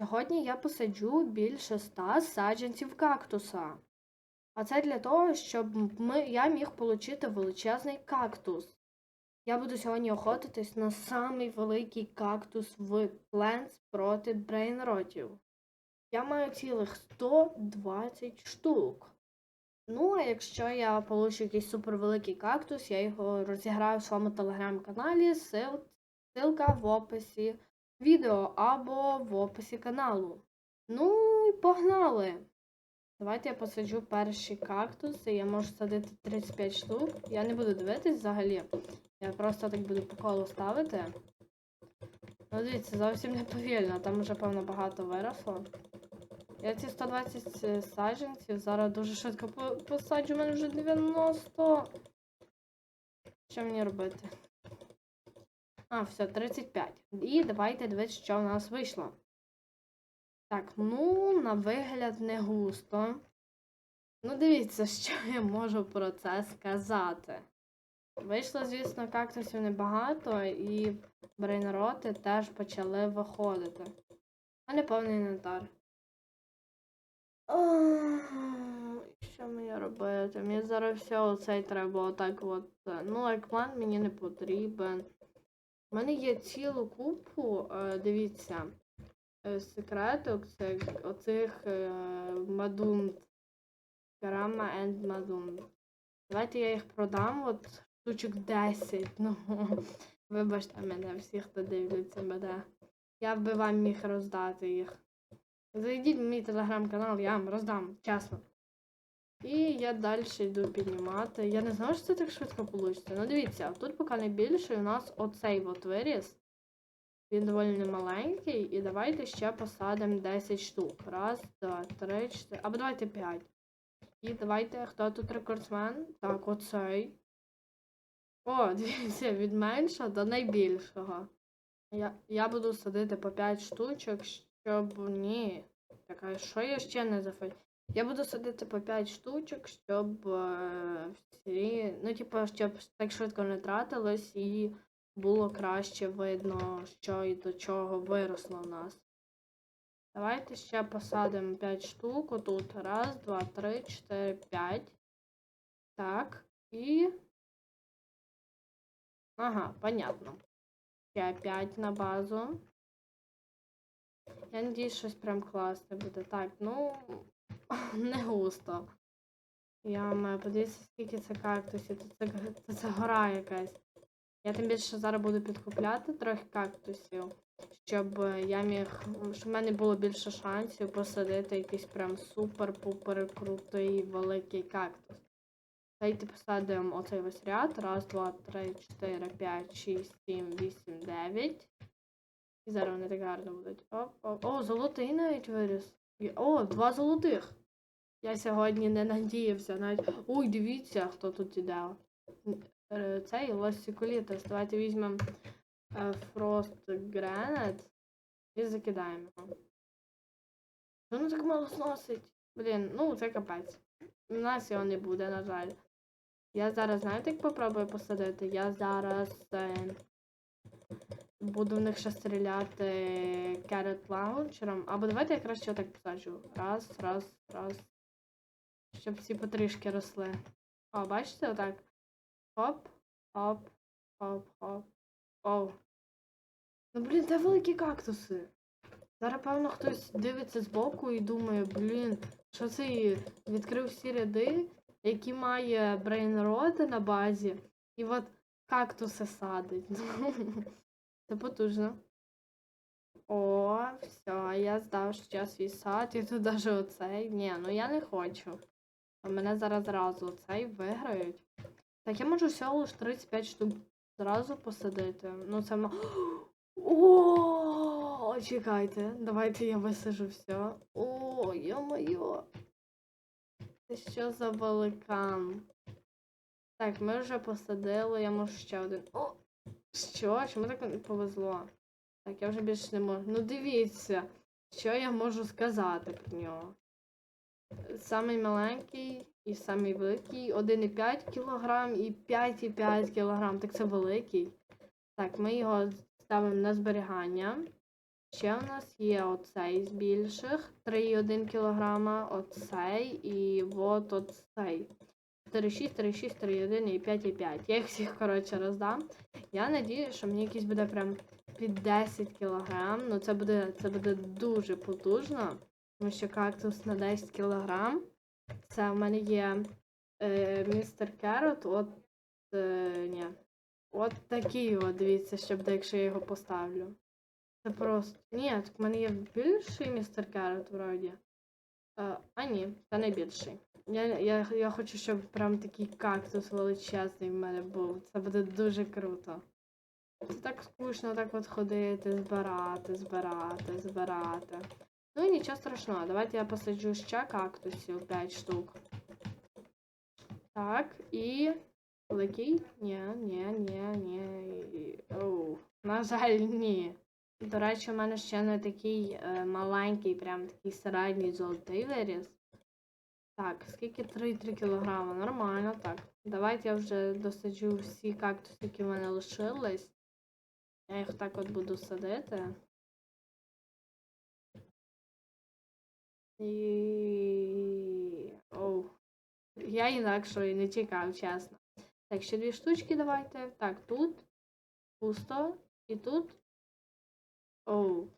Сьогодні я посаджу більше ста саджанців кактуса. А це для того, щоб ми, я міг отримати величезний кактус. Я буду сьогодні охотитись на самий великий кактус в Plants проти брейнротів. Я маю цілих 120 штук. Ну, а якщо я получу якийсь супервеликий кактус, я його розіграю в своєму телеграм-каналі. Сил, ссылка в описі відео або в описі каналу. Ну і погнали! Давайте я посаджу перші кактуси. Я можу садити 35 штук. Я не буду дивитись взагалі. Я просто так буду по колу ставити. Ну, дивіться, зовсім не повільно, там вже, певно, багато виросло. Я ці 120 саджанців зараз дуже швидко посаджу, у мене вже 90. Що мені робити? А, все, 35. І давайте дивитися, що в нас вийшло. Так, ну, на вигляд не густо. Ну, дивіться, що я можу про це сказати. Вийшло, звісно, кактусів небагато, і брейнроти теж почали виходити. А не повний інвентар. Що мені робити? Мені зараз все оцей треба отак от. Ну, лайкман мені не потрібен. У мене є цілу купу, е, дивіться, е, секреток, це оцих е, мадунт. Карама енд мадунт. Давайте я їх продам, от штучок 10. Ну, вибачте мене, всі, хто дивляться мене. Я би вам міг роздати їх. Зайдіть в мій телеграм-канал, я вам роздам, чесно. І я далі йду піднімати. Я не знаю, що це так швидко вийде. Ну дивіться, тут поки найбільший у нас оцей от виріс. Він доволі маленький. І давайте ще посадимо 10 штук. Раз, два, три, чотири. Або давайте 5. І давайте, хто тут рекордсмен? Так, оцей. О, дивіться, від меншого до найбільшого. Я, я буду садити по 5 штучок, щоб. Ні. Так, а що я ще не зафай? Я буду садити по 5 штучок, щоб е, всі. Ну, типу, щоб так швидко не тратилось і було краще видно, що і до чого виросло у нас. Давайте ще посадимо 5 штук. Отут. Раз, два, три, чотири, п'ять. Так. І. Ага, понятно. Ще 5 на базу. Я надіюсь, щось прям класне буде. Так, ну, не густо. Я маю подивитися, скільки це кактусів. Це, це, це гора якась. Я тим більше зараз буду підкупляти трохи кактусів, щоб я міг. щоб в мене було більше шансів посадити якийсь прям супер-пупер крутий великий кактус. Давайте посадимо оцей весь ряд. Раз, два, три, чотири, п'ять, шість, сім, вісім, дев'ять. І зараз вони так гарно будуть. Оп, оп. О, золотий навіть виріс. О, два золотих. Я сьогодні не надіявся навіть. Ой, дивіться, хто тут іде. Е, Цей лосіколітес. Давайте візьмемо е, Frost Granite і закидаємо його. Воно так мало сносить. Блін, ну це капець. У нас його не буде, на жаль. Я зараз, знаєте, як попробую посадити? Я зараз е, буду в них ще стріляти керет лаунчером. Або давайте я краще отак посаджу. Раз, раз, раз. Щоб всі потрішки росли. О, бачите, отак. Хоп, хоп, хоп, хоп. Оу. Ну, блін, де великі кактуси. Зараз, певно, хтось дивиться збоку і думає, блін, що це відкрив всі ряди, які має брейнроти на базі, і от кактуси садить. Це потужно. О, все, я здав ще свій сад, і тут даже оцей. Ні, ну я не хочу. А мене зараз зразу оцей виграють. Так, я можу всього лиш 35 штук зразу посадити. Ну це ма. О, чекайте, давайте я висажу все. О, йо-моє. Це що за великан? Так, ми вже посадили, я можу ще один. О! Що? Чому так не повезло? Так, я вже більше не можу. Ну дивіться, що я можу сказати про нього. Самий маленький і самий великий 1,5 кг і 5,5 кг. Так це великий. Так, ми його ставимо на зберігання. Ще у нас є оцей з більших 3,1 кг, оцей і от оцей. 3,6, 3,6, 3,1 і 5,5. Я їх всіх, коротше, роздам. Я надію, що мені якийсь буде прям під 10 кг. Ну це буде, це буде дуже потужно. Тому що кактус на 10 кг. Це в мене є е, містер Керот, от е, ні. От такий от, дивіться, що буде, якщо я його поставлю. Це просто. Ні, так в мене є більший містер Керот вроді. Е, а ні, це не більший. Я, я, я хочу, щоб прям такий кактус величезний в мене був. Це буде дуже круто. Це так скучно так от ходити, збирати, збирати, збирати. Ну і нічого страшного, давайте я посаджу ще кактусів 5 штук. Так, і. Великий? Ні, ні, ні, ні. Оу. На жаль, ні. До речі, у мене ще не такий е, маленький, прям такий середній золотий виріс. Так, скільки 3,3 кілограма? Нормально, так. Давайте я вже досаджу всі кактуси, які в мене лишились. Я їх так от буду садити. І. Оу. Я інакшого і не чекав, чесно. Так, ще дві штучки давайте. Так, тут. Пусто. І тут. Оу.